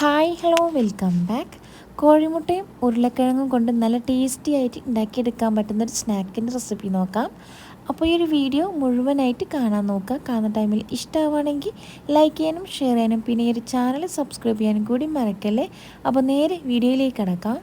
Hi hello welcome back കോഴിമുട്ടയും ഉരുളക്കിഴങ്ങും കൊണ്ട് നല്ല ടേസ്റ്റി ആയിട്ട് ഉണ്ടാക്കിയെടുക്കാൻ പറ്റുന്ന ഒരു സ്നാക്കിന്റെ റെസിപ്പി നോക്കാം. അപ്പോൾ ഈ ഒരു വീഡിയോ മുഴുവനായിട്ട് കാണാൻ നോക്കുക. കാണുന്ന ടൈമിൽ ഇഷ്ടമാവുകയാണെങ്കിൽ ലൈക്ക് ചെയ്യാനും ഷെയർ ചെയ്യാനും പിന്നെ ഈ ഒരു ചാനൽ സബ്സ്ക്രൈബ് ചെയ്യാനും കൂടി മറക്കല്ലേ? അപ്പോൾ നേരെ വീഡിയോയിലേക്ക് കിടക്കാം.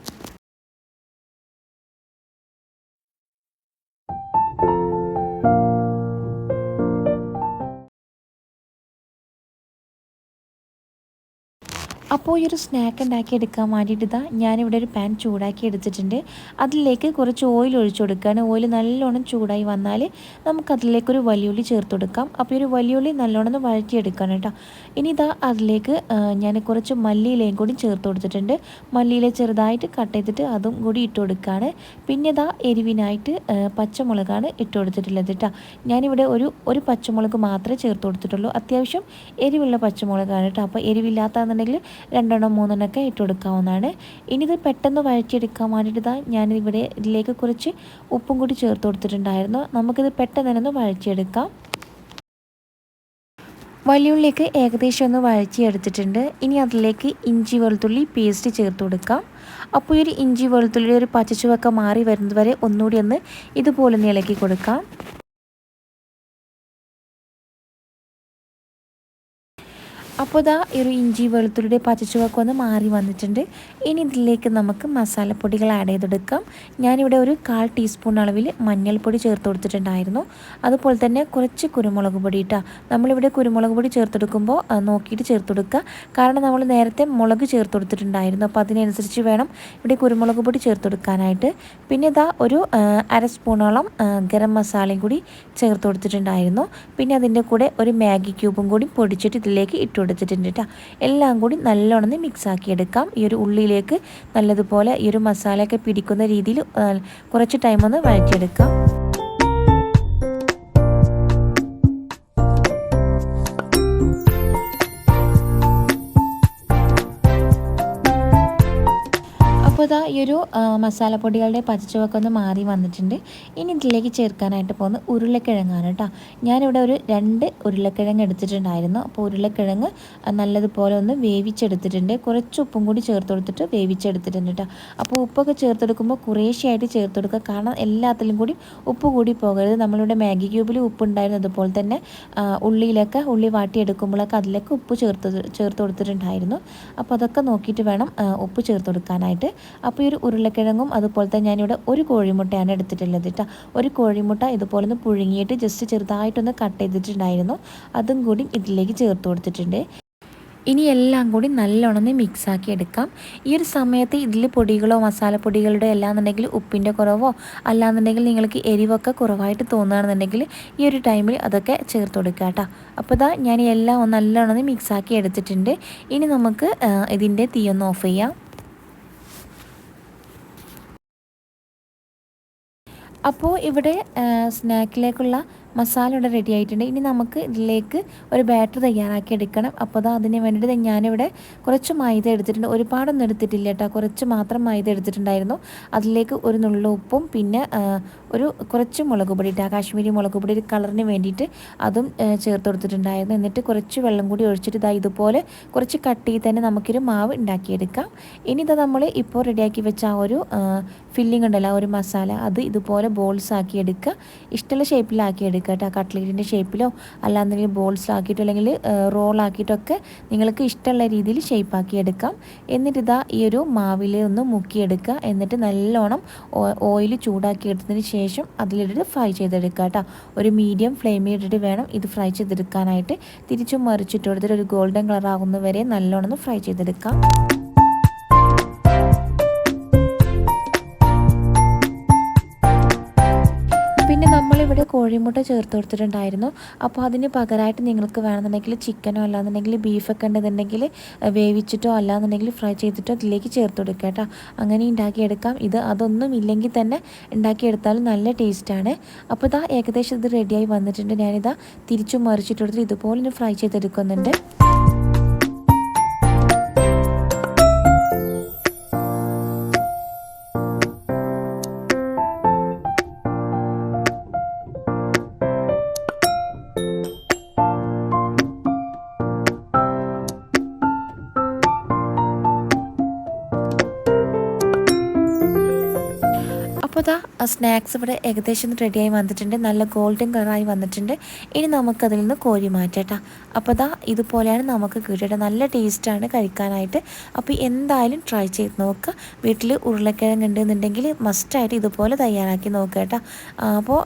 അപ്പോൾ ഈ ഒരു സ്നാക്ക് ഉണ്ടാക്കി എടുക്കാൻ വേണ്ടിയിട്ട് ഇതാ ഞാനിവിടെ ഒരു പാൻ ചൂടാക്കി എടുത്തിട്ടുണ്ട്. അതിലേക്ക് കുറച്ച് ഓയിൽ ഒഴിച്ചു കൊടുക്കുകയാണ് ഓയിൽ നല്ലോണം ചൂടായി വന്നാൽ നമുക്ക് അതിലേക്കൊരു വലിയുള്ളി ചേർത്ത് കൊടുക്കാം. അപ്പോൾ ഈ ഒരു വലിയുള്ളി നല്ലോണം ഒന്ന് വഴറ്റിയെടുക്കണം കേട്ടോ. ഇനി ഇതാ അതിലേക്ക് ഞാൻ കുറച്ച് മല്ലിയിലയും കൂടി ചേർത്ത് കൊടുത്തിട്ടുണ്ട്. മല്ലിയില ചെറുതായിട്ട് കട്ട് ചെയ്തിട്ട് അതും കൂടി ഇട്ട് കൊടുക്കുകയാണ് പിന്നെ ഇതാ എരിവിനായിട്ട് പച്ചമുളകാണ് ഇട്ട് കൊടുത്തിട്ടുള്ളത് കേട്ടോ. ഞാനിവിടെ ഒരു ഒരു പച്ചമുളക് മാത്രമേ ചേർത്ത് കൊടുത്തിട്ടുള്ളൂ. അത്യാവശ്യം എരിവുള്ള പച്ചമുളകാണ് കേട്ടോ. അപ്പോൾ എരിവില്ലാത്തതെന്നുണ്ടെങ്കിൽ രണ്ടെണ്ണം മൂന്നെണ്ണമൊക്കെ ഇട്ട് കൊടുക്കാവുന്നതാണ് ഇനി ഇത് പെട്ടെന്ന് വഴറ്റിയെടുക്കാൻ വേണ്ടിയിട്ട് ഇതാ ഞാനിവിടെ ഇതിലേക്ക് കുറച്ച് ഉപ്പും കൂടി ചേർത്ത് കൊടുത്തിട്ടുണ്ടായിരുന്നു. നമുക്കിത് പെട്ടെന്ന് തന്നെ ഒന്ന് വഴറ്റിയെടുക്കാം. വലിയുള്ളിലേക്ക് ഏകദേശം ഒന്ന് വഴറ്റിയെടുത്തിട്ടുണ്ട്. ഇനി അതിലേക്ക് ഇഞ്ചി വെളുത്തുള്ളി പേസ്റ്റ് ചേർത്ത് കൊടുക്കാം. അപ്പോൾ ഈ ഒരു ഇഞ്ചി വെളുത്തുള്ളിയുടെ ഒരു പച്ചച്ചുവൊക്കെ മാറി വരുന്നതുവരെ ഒന്നുകൂടി ഒന്ന് ഇതുപോലെ ഒന്ന് ഇളക്കി കൊടുക്കാം. അപ്പോൾ ഇതാ ഒരു ഇഞ്ചി വെളുത്തുള്ളിയുടെ പച്ചച്ചുവക്കം ഒന്ന് മാറി വന്നിട്ടുണ്ട്. ഇനി ഇതിലേക്ക് നമുക്ക് മസാലപ്പൊടികൾ ആഡ് ചെയ്തെടുക്കാം. ഞാനിവിടെ ഒരു കാൽ ടീസ്പൂൺ അളവിൽ മഞ്ഞൾപ്പൊടി ചേർത്ത് കൊടുത്തിട്ടുണ്ടായിരുന്നു. അതുപോലെ തന്നെ കുറച്ച് കുരുമുളക് പൊടി ഇട്ടാ. നമ്മളിവിടെ കുരുമുളക് പൊടി ചേർത്തെടുക്കുമ്പോൾ നോക്കിയിട്ട് ചേർത്തെടുക്കുക കാരണം നമ്മൾ നേരത്തെ മുളക് ചേർത്ത് കൊടുത്തിട്ടുണ്ടായിരുന്നു. അപ്പോൾ അതിനനുസരിച്ച് വേണം ഇവിടെ കുരുമുളക് പൊടി ചേർത്തെടുക്കാനായിട്ട് പിന്നെ ഇതാ ഒരു അര സ്പൂണോളം ഗരം മസാലയും കൂടി ചേർത്ത് കൊടുത്തിട്ടുണ്ടായിരുന്നു. പിന്നെ അതിന്റെ കൂടെ ഒരു മാഗി ക്യൂബും കൂടി പൊടിച്ചിട്ട് ഇതിലേക്ക് ഇട്ട് കൊടുത്തിട്ടുണ്ട് കേട്ടോ എല്ലാം കൂടി നല്ലോണം മിക്സ് ആക്കി എടുക്കാം. ഈ ഒരു ഉള്ളിയിലേക്ക് നല്ലതുപോലെ ഈ ഒരു മസാലയൊക്കെ പിടിക്കുന്ന രീതിയിൽ കുറച്ച് ടൈം ഒന്ന് വഴറ്റിയെടുക്കാം. അപ്പോൾ ഇതാ ഈ ഒരു മസാലപ്പൊടികളുടെ പച്ചവൊക്കെ ഒന്ന് മാറി വന്നിട്ടുണ്ട്. ഇനി ഇതിലേക്ക് ചേർക്കാനായിട്ട് പോകുന്ന ഉരുളക്കിഴങ്ങാണ് കേട്ടോ. ഞാനിവിടെ ഒരു രണ്ട് ഉരുളക്കിഴങ്ങ് എടുത്തിട്ടുണ്ടായിരുന്നു. അപ്പോൾ ഉരുളക്കിഴങ്ങ് നല്ലതുപോലെ ഒന്ന് വേവിച്ചെടുത്തിട്ടുണ്ട്. കുറച്ച് ഉപ്പും കൂടി ചേർത്ത് കൊടുത്തിട്ട് വേവിച്ചെടുത്തിട്ടുണ്ട് കേട്ടോ. അപ്പോൾ ഉപ്പൊക്കെ ചേർത്തെടുക്കുമ്പോൾ കുറേശ്ശെയായിട്ട് ചേർത്ത് കൊടുക്കുക. കാരണം എല്ലാത്തിലും കൂടി ഉപ്പ് കൂടി പോകരുത്. നമ്മളിവിടെ മാഗി ക്യൂബിൽ ഉപ്പുണ്ടായിരുന്നു. അതുപോലെ തന്നെ ഉള്ളിയിലൊക്കെ ഉള്ളി വാട്ടിയെടുക്കുമ്പോഴൊക്കെ അതിലേക്ക് ഉപ്പ് ചേർത്ത് ചേർത്ത് കൊടുത്തിട്ടുണ്ടായിരുന്നു. അപ്പോൾ അതൊക്കെ നോക്കിയിട്ട് വേണം ഉപ്പ് ചേർത്ത് കൊടുക്കാനായിട്ട്. അപ്പോൾ ഈ ഒരു ഉരുളക്കിഴങ്ങും അതുപോലെ തന്നെ ഞാനിവിടെ ഒരു കോഴിമുട്ടയാണ് എടുത്തിട്ടുള്ളത് കേട്ടോ ഒരു കോഴിമുട്ട ഇതുപോലെ ഒന്ന് പുഴുങ്ങിയിട്ട് ജസ്റ്റ് ചെറുതായിട്ടൊന്ന് കട്ട് ചെയ്തിട്ടുണ്ടായിരുന്നു. അതും കൂടി ഇതിലേക്ക് ചേർത്ത് കൊടുത്തിട്ടുണ്ട്. ഇനി എല്ലാം കൂടി നല്ലോണം മിക്സാക്കി എടുക്കാം. ഈ ഒരു സമയത്ത് ഇതിൽ പൊടികളോ മസാലപ്പൊടികളുടെ അല്ലാന്നുണ്ടെങ്കിൽ ഉപ്പിന്റെ കുറവോ അല്ലാന്നുണ്ടെങ്കിൽ നിങ്ങൾക്ക് എരിവൊക്കെ കുറവായിട്ട് തോന്നുകയാണെന്നുണ്ടെങ്കിൽ ഈ ഒരു ടൈമിൽ അതൊക്കെ ചേർത്ത് കൊടുക്കുക കേട്ടോ അപ്പോൾ ഇതാ ഞാൻ എല്ലാം നല്ലോണം മിക്സാക്കി എടുത്തിട്ടുണ്ട്. ഇനി നമുക്ക് ഇതിന്റെ തീയൊന്ന് ഓഫ് ചെയ്യാം. അപ്പോൾ ഇവിടെ സ്നാക്കിലേക്കുള്ള മസാല ഇവിടെ റെഡി ആയിട്ടുണ്ട്. ഇനി നമുക്ക് ഇതിലേക്ക് ഒരു ബാറ്റർ തയ്യാറാക്കി എടുക്കണം. അപ്പോൾ അത് അതിന് വേണ്ടിയിട്ട് ഞാനിവിടെ കുറച്ച് മൈദ എടുത്തിട്ടുണ്ട്. ഒരുപാടൊന്നും എടുത്തിട്ടില്ല കേട്ടോ. കുറച്ച് മാത്രം മൈദ എടുത്തിട്ടുണ്ടായിരുന്നു. അതിലേക്ക് ഒരു നുള്ള ഉപ്പും പിന്നെ ഒരു കുറച്ച് മുളക് പൊടി ഇട്ടാ കാശ്മീരി മുളക് പൊടി ഒരു കളറിന് വേണ്ടിയിട്ട് അതും ചേർത്ത് കൊടുത്തിട്ടുണ്ടായിരുന്നു. എന്നിട്ട് കുറച്ച് വെള്ളം കൂടി ഒഴിച്ചിട്ട് ഇതാ ഇതുപോലെ കുറച്ച് കട്ടിയിൽ തന്നെ നമുക്കൊരു മാവ് ഉണ്ടാക്കിയെടുക്കാം. ഇനി ഇതാ നമ്മൾ ഇപ്പോൾ റെഡിയാക്കി വെച്ച ആ ഒരു ഫില്ലിംഗ് ഉണ്ടല്ലോ ആ ഒരു മസാല അത് ഇതുപോലെ ബോൾസ് ആക്കി എടുക്കുക. ഇഷ്ടമുള്ള ഷേപ്പിലാക്കി എടുക്കുക. കേട്ടോ കട്ട്ലേറ്റിന്റെ ഷേപ്പിലോ അല്ലാന്നുണ്ടെങ്കിൽ ബോൾസ് ആക്കിയിട്ടോ അല്ലെങ്കിൽ റോളാക്കിയിട്ടൊക്കെ നിങ്ങൾക്ക് ഇഷ്ടമുള്ള രീതിയിൽ ഷേപ്പാക്കി എടുക്കാം. എന്നിട്ട് ഇതാ ഈ ഒരു മാവിൽ ഒന്ന് മുക്കിയെടുക്കുക. എന്നിട്ട് നല്ലോണം ഓയിൽ ചൂടാക്കി എടുത്തതിന് ശേഷം അതിലിട്ടിട്ട് ഫ്രൈ ചെയ്തെടുക്കുക കേട്ടോ. ഒരു മീഡിയം ഫ്ലെയിമിൽ ഇട്ടിട്ട് വേണം ഇത് ഫ്രൈ ചെയ്തെടുക്കാനായിട്ട്. തിരിച്ചും മറിച്ചിട്ട് കൊടുത്തിട്ട് ഒരു ഗോൾഡൻ കളർ ആകുന്നവരെ നല്ലോണം ഫ്രൈ ചെയ്തെടുക്കാം. പിന്നെ കോഴിമുട്ട ചേർത്ത് കൊടുത്തിട്ടുണ്ടായിരുന്നു. അപ്പോൾ അതിന് പകരമായിട്ട് നിങ്ങൾക്ക് വേണമെന്നുണ്ടെങ്കിൽ ചിക്കനോ അല്ലാന്നുണ്ടെങ്കിൽ ബീഫൊക്കെ ഉണ്ടെന്നുണ്ടെങ്കിൽ വേവിച്ചിട്ടോ അല്ലാന്നുണ്ടെങ്കിൽ ഫ്രൈ ചെയ്തിട്ടോ അതിലേക്ക് ചേർത്ത് കൊടുക്കുക കേട്ടോ. അങ്ങനെ ഉണ്ടാക്കിയെടുക്കാം. ഇത് അതൊന്നും ഇല്ലെങ്കിൽ തന്നെ ഉണ്ടാക്കിയെടുത്താലും നല്ല ടേസ്റ്റാണ് അപ്പോൾ ഇതാ ഏകദേശം ഇത് റെഡിയായി വന്നിട്ടുണ്ട്. ഞാനിതാ തിരിച്ചു മറിച്ചിട്ടെടുത്ത് ഇതുപോലെ ഫ്രൈ ചെയ്തെടുക്കുന്നുണ്ട്. അപ്പോൾ ആ സ്നാക്സ് ഇവിടെ ഏകദേശം റെഡിയായി വന്നിട്ടുണ്ട്. നല്ല ഗോൾഡൻ കളറായി വന്നിട്ടുണ്ട്. ഇനി നമുക്കതിൽ നിന്ന് കോരി മാറ്റാം അപ്പോൾ ദാ ഇതുപോലെയാണ് നമുക്ക് കിട്ടിയിട്ട് നല്ല ടേസ്റ്റാണ് കഴിക്കാനായിട്ട്. അപ്പോൾ എന്തായാലും ട്രൈ ചെയ്ത് നോക്കുക വീട്ടിൽ ഉരുളക്കിഴങ്ങ് ഉണ്ടെന്നുണ്ടെങ്കിൽ മസ്റ്റായിട്ട് ഇതുപോലെ തയ്യാറാക്കി നോക്കുക കേട്ടോ അപ്പോൾ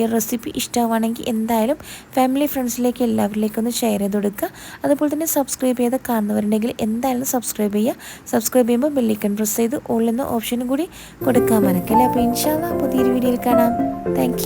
ഈ റെസിപ്പി ഇഷ്ടമാണെങ്കിൽ എന്തായാലും ഫാമിലി ഫ്രണ്ട്സിലേക്ക് എല്ലാവരിലേക്കും ഒന്ന് ഷെയർ ചെയ്ത് കൊടുക്കുക അതുപോലെ തന്നെ സബ്സ്ക്രൈബ് ചെയ്ത് കാണുന്നവരുണ്ടെങ്കിൽ എന്തായാലും സബ്സ്ക്രൈബ് ചെയ്യുക. സബ്സ്ക്രൈബ് ചെയ്യുമ്പോൾ ബെല്ലിക്കൺ പ്രസ് ചെയ്ത് ഉള്ളിൽ നിന്ന് ഓപ്ഷനും കൂടി കൊടുക്കാൻ മറക്കല്ലേ? അപ്പോൾ ഇൻഷാല്ല പുതിയൊരു വീഡിയോയിൽ കാണാം. താങ്ക്